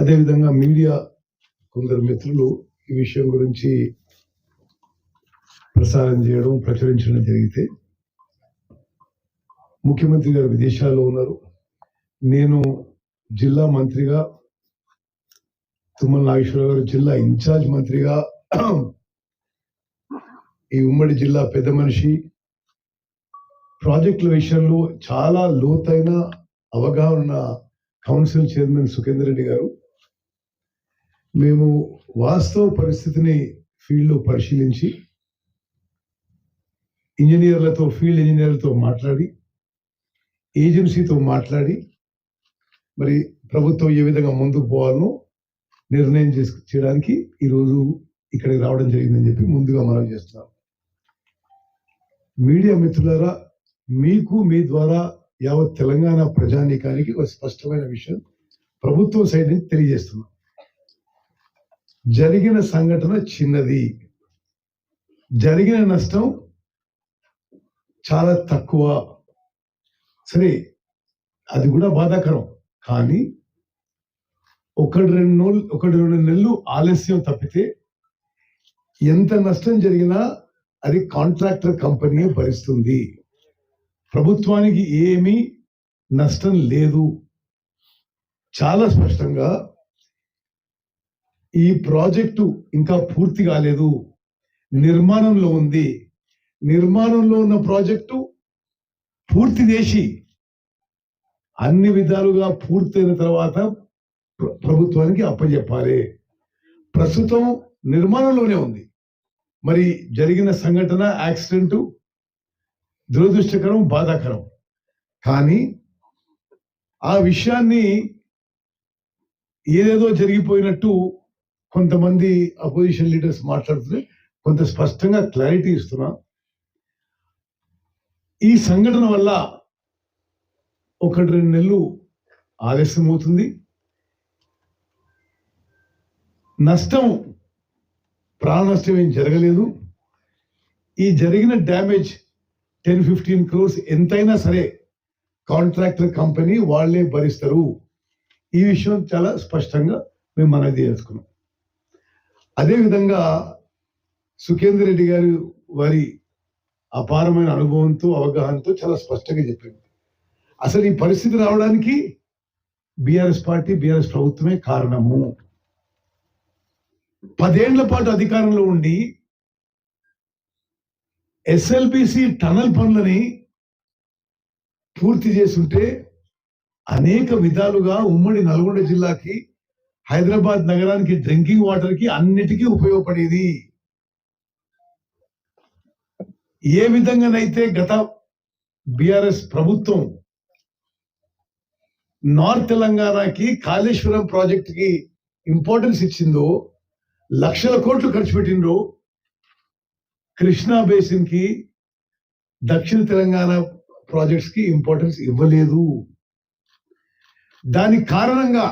అదేవిధంగా మీడియా కొందరు మిత్రులు ఈ విషయం గురించి ప్రసారం చేయడం ప్రచురించడం జరిగితే ముఖ్యమంత్రి గారు విదేశాల్లో ఉన్నారు. నేను జిల్లా మంత్రిగా తుమ్మల నాగేశ్వరరావు గారు జిల్లా ఇన్ఛార్జ్ మంత్రిగా ఈ ఉమ్మడి జిల్లా పెద్ద మనిషి. ప్రాజెక్టుల విషయంలో చాలా లోతైన అవగాహన కౌన్సిల్ చైర్మన్ సుఖేందర్ రెడ్డి గారు. మేము వాస్తవ పరిస్థితిని ఫీల్డ్లో పరిశీలించి ఇంజనీర్లతో ఫీల్డ్ ఇంజనీర్లతో మాట్లాడి ఏజెన్సీతో మాట్లాడి మరి ప్రభుత్వం ఏ విధంగా ముందుకు పోవాలో నిర్ణయం చేసు చేయడానికి ఈరోజు ఇక్కడికి రావడం జరిగిందని చెప్పి ముందుగా మనం చేస్తున్నాం. మీడియా మిత్రులారా మీకు మీ ద్వారా యావత్ తెలంగాణ ప్రజానీకానికి ఒక స్పష్టమైన విషయం ప్రభుత్వం సైడ్ నుంచి తెలియజేస్తున్నాం. జరిగిన సంఘటన చిన్నది. జరిగిన నష్టం చాలా తక్కువ. సరే అది కూడా బాధాకరం. కానీ ఒకటి రెండు నెలలు ఒకటి రెండు నెలలు ఆలస్యం తప్పితే ఎంత నష్టం జరిగినా అది కాంట్రాక్టర్ కంపెనీ భరిస్తుంది. ప్రభుత్వానికి ఏమీ నష్టం లేదు. చాలా స్పష్టంగా ఈ ప్రాజెక్టు ఇంకా పూర్తి కాలేదు. నిర్మాణంలో ఉంది. నిర్మాణంలో ఉన్న ప్రాజెక్టు పూర్తి చేసి అన్ని విధాలుగా పూర్తయిన తర్వాత ప్రభుత్వానికి అప్పచెప్పాలి ప్రస్తుతం నిర్మాణంలోనే ఉంది. మరి జరిగిన సంఘటన యాక్సిడెంటు దురదృష్టకరం బాధాకరం. కానీ ఆ విషయాన్ని ఏదేదో జరిగిపోయినట్టు కొంతమంది అపోజిషన్ లీడర్స్ మాట్లాడుతుంటే కొంత స్పష్టంగా క్లారిటీ ఇస్తున్నా. ఈ సంఘటన వల్ల ఒకటి రెండు నెలలు ఆలస్యం అవుతుంది. నష్టం ప్రాణ నష్టం ఏం జరగలేదు. ఈ జరిగిన డ్యామేజ్ టెన్ ఫిఫ్టీన్ క్రోర్స్ ఎంతైనా సరే కాంట్రాక్టర్ కంపెనీ వాళ్ళే భరిస్తారు. ఈ విషయం చాలా స్పష్టంగా మేము మనది చేసుకున్నాం. అదేవిధంగా సుఖేందర్ రెడ్డి గారు వారి అపారమైన అనుభవంతో అవగాహనతో చాలా స్పష్టంగా చెప్పింది అసలు ఈ పరిస్థితి రావడానికి బీఆర్ఎస్ పార్టీ బీఆర్ఎస్ ప్రభుత్వమే కారణము. పదేండ్ల పాటు అధికారంలో ఉండి ఎస్ఎల్బిసి టనల్ పనులని పూర్తి చేస్తుంటే అనేక విధాలుగా ఉమ్మడి నల్గొండ జిల్లాకి హైదరాబాద్ నగరానికి డ్రింకింగ్ వాటర్కి అన్నిటికీ ఉపయోగపడేది. ఏ విధంగానైతే గత బిఆర్ఎస్ ప్రభుత్వం నార్త్ తెలంగాణకి కాళేశ్వరం ప్రాజెక్ట్కి ఇంపార్టెన్స్ ఇచ్చిందో లక్షల కోట్లు ఖర్చు పెట్టిండ్రు కృష్ణా బేసిన్కి దక్షిణ తెలంగాణ ప్రాజెక్ట్స్కి ఇంపార్టెన్స్ ఇవ్వలేదు. దానికి కారణంగా